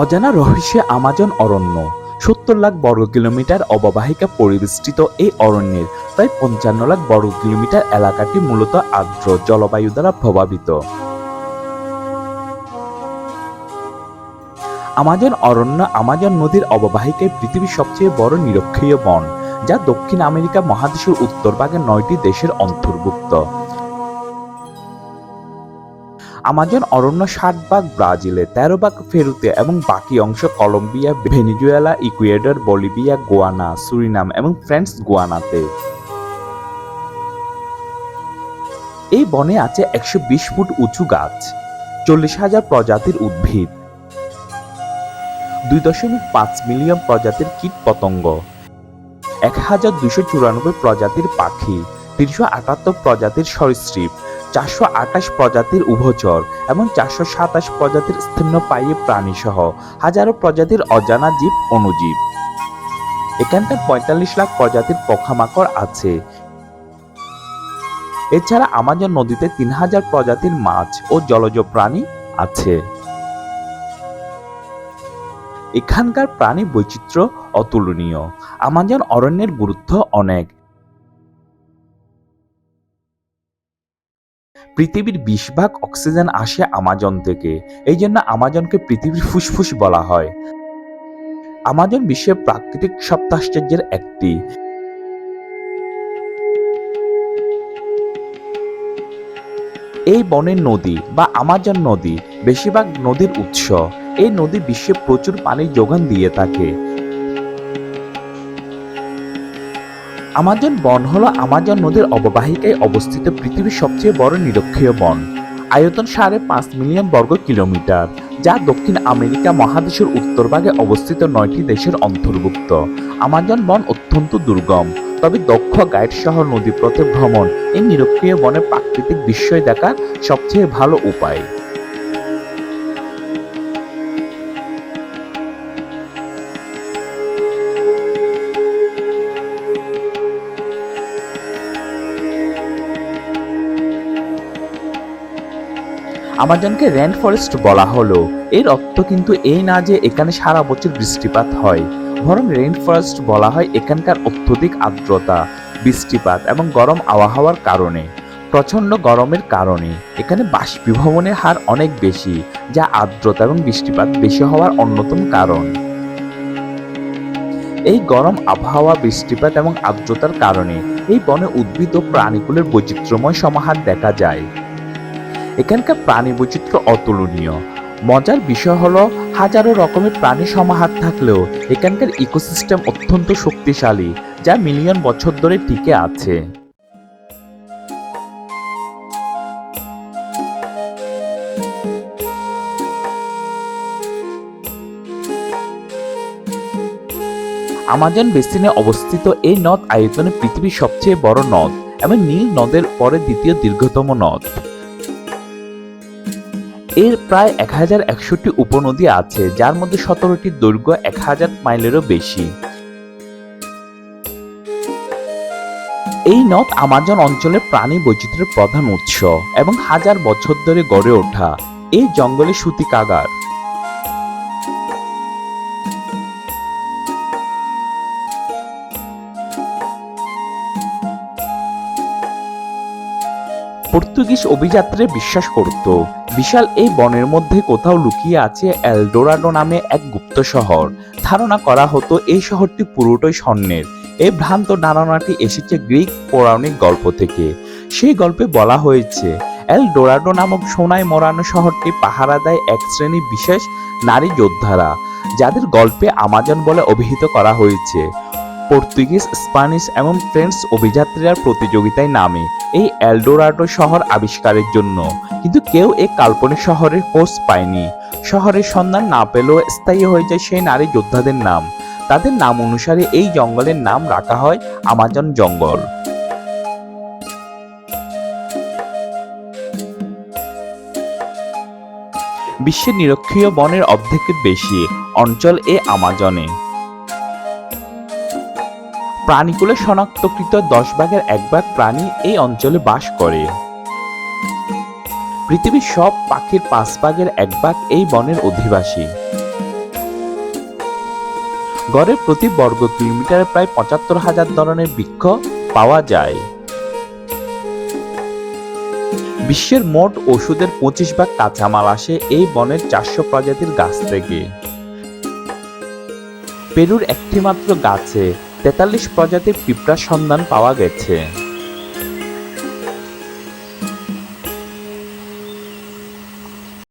অজানা রহস্যে আমাজন অরণ্য। সত্তর লাখ বর্গ কিলোমিটার অববাহিকা পরিবেষ্টিত এই অরণ্যের প্রায় পঞ্চান্ন লাখ বর্গ কিলোমিটার এলাকাটি মূলত আর্দ্র জলবায়ু দ্বারা প্রভাবিত। আমাজন অরণ্য আমাজন নদীর অববাহিকায় পৃথিবীর সবচেয়ে বড় নিরক্ষীয় বন, যা দক্ষিণ আমেরিকা মহাদেশের উত্তর ভাগে নয়টি দেশের অন্তর্ভুক্ত। আমাজন, অরণ্য ষাট ভাগ ব্রাজিলে তেরো ভাগ, ফেরুতে এবং বাকি অংশ, Colombia, Venezuela, Ecuador, Bolivia, Guiana, Suriname এবং ফ্রেন্স, গোয়ানাতে। এই বনে আছে একশো বিশ ফুট উঁচু গাছ, চল্লিশ হাজার প্রজাতির উদ্ভিদ, দুই দশমিক পাঁচ মিলিয়ন প্রজাতির কীট পতঙ্গ, এক হাজার দুশো চুরানব্বই প্রজাতির পাখি, তিনশো আটাত্তর প্রজাতির সরীসৃপ চারশো আঠাশ প্রজাতির উভচর এবং চারশো সাতাশ প্রজাতির স্তন্যপায়ী প্রাণী সহ হাজারো প্রজাতির অজানা জীব অণুজীব এখানকার পঁয়তাল্লিশ লাখ প্রজাতির পোকামাকড় আছে। এছাড়া আমাজন নদীতে তিন হাজার প্রজাতির মাছ ও জলজ প্রাণী আছে। এখানকার প্রাণী বৈচিত্র্য অতুলনীয়। আমাজন অরণ্যের গুরুত্ব অনেক। পৃথিবীর বিশ ভাগ অক্সিজেন আসে আমাজন থেকে। এই জন্য আমাজনকে পৃথিবীর ফুসফুস বলা হয়। আমাজন বিশ্বের প্রাকৃতিক সপ্তাশ্চর্যের একটি। এই বনের নদী বা আমাজন নদী বেশিরভাগ নদীর উৎস। এই নদী বিশ্বে প্রচুর পানি যোগান দিয়ে থাকে। আমাজন বন হলো আমাজন নদীর অববাহিকায় অবস্থিত পৃথিবীর সবচেয়ে বড় নিরক্ষীয় বন। আয়তন সাড়ে পাঁচ মিলিয়ন বর্গ কিলোমিটার, যা দক্ষিণ আমেরিকা মহাদেশের উত্তরভাগে অবস্থিত নয়টি দেশের অন্তর্ভুক্ত। আমাজন বন অত্যন্ত দুর্গম, তবে দক্ষ গাইড সহ নদীপথে ভ্রমণ এই নিরক্ষীয় বনের প্রাকৃতিক বিস্ময় দেখার সবচেয়ে ভালো উপায়। আমাজনকে রেন ফরেস্ট বলা হলো। এর অর্থ কিন্তু এই না যে এখানে সারা বছর বৃষ্টিপাত হয়। বরং রেইন ফরেস্ট বলা হয় এখানকার অত্যধিক আর্দ্রতা, বৃষ্টিপাত এবং গরম আবহাওয়ার কারণে। প্রচণ্ড গরমের কারণে এখানে বাষ্পীভবনের হার অনেক বেশি, যা আর্দ্রতা এবং বৃষ্টিপাত বেশি হওয়ার অন্যতম কারণ। এই গরম আবহাওয়া, বৃষ্টিপাত এবং আর্দ্রতার কারণে এই বনে উদ্ভিদ ও প্রাণীকুলের বৈচিত্র্যময় সমাহার দেখা যায়। এখানকার প্রাণী বৈচিত্র্য অতুলনীয়। মজার বিষয় হলো, হাজারো রকমের প্রাণী সমাহার থাকলেও এখানকার ইকোসিস্টেম অত্যন্ত শক্তিশালী, যা মিলিয়ন বছর ধরে টিকে আছে। আমাজন বেসিনে অবস্থিত এই নদ আয়তনে পৃথিবীর সবচেয়ে বড় নদ এবং নীল নদের পরে দ্বিতীয় দীর্ঘতম নদ। এর প্রায় এক হাজার একষট্টি উপনদী আছে, যার মধ্যে সতেরোটির দৈর্ঘ্য এক হাজার মাইলেরও বেশি। এই নদ আমাজন অঞ্চলের প্রাণী বৈচিত্র্যের প্রধান উৎস এবং হাজার বছর ধরে গড়ে ওঠা। এই জঙ্গলে সুতি কাগার পর্তুগিজ অভিযাত্রী বিশ্বাস করত। বিশাল এই বনের মধ্যে কোথাও লুকিয়ে আছে এলডোরাডো নামে এক গুপ্ত শহর। ধারণা করা হতো এই শহরটি পুরোটাই স্বর্ণের। এই ভ্রান্ত ধারণাটি এসেছে গ্রিক পৌরাণিক গল্প থেকে। সেই গল্পে বলা হয়েছে এল ডোরাডো নামক সোনায় মরানো শহরটি পাহারা দেয় এক শ্রেণি বিশেষ নারী যোদ্ধারা, যাদের গল্পে আমাজন বলে অভিহিত করা হয়েছে। পর্তুগিজ, স্প্যানিশ এবং ফ্রেঞ্চ অভিযাত্রীরা প্রতিযোগিতায় নামে এই এলডোরাডো শহর আবিষ্কারের জন্য। কিন্তু কেউ এই কাল্পনিক শহরের খোঁজ পায়নি। শহরের সন্ধান না পেলেও স্থায়ী হয়ে যায় সেই নারী যোদ্ধাদের নাম। তাদের নাম অনুসারে এই জঙ্গলের নাম রাখা হয় আমাজন জঙ্গল। বিশ্বের নিরক্ষীয় বনের অর্ধেকের বেশি অঞ্চল এ আমাজনে। প্রাণীকুলে শনাক্তকৃত দশ ভাগের এক ভাগ প্রাণী এই অঞ্চলে বাস করে। পৃথিবীর সব পাখির পাঁচ ভাগের এক ভাগ এই বনের অধিবাসী। গড়ে প্রতি বর্গ কিলোমিটারে প্রায় পঁচাত্তর হাজার ধরনের বৃক্ষ পাওয়া যায়। বিশ্বের মোট ওষুধের পঁচিশ ভাগ কাঁচামাল আসে এই বনের চারশো প্রজাতির গাছ থেকে। পেরুর একটিমাত্র গাছে তেতাল্লিশ প্রজাতির পিঁপড়ার সন্ধান পাওয়া গেছে।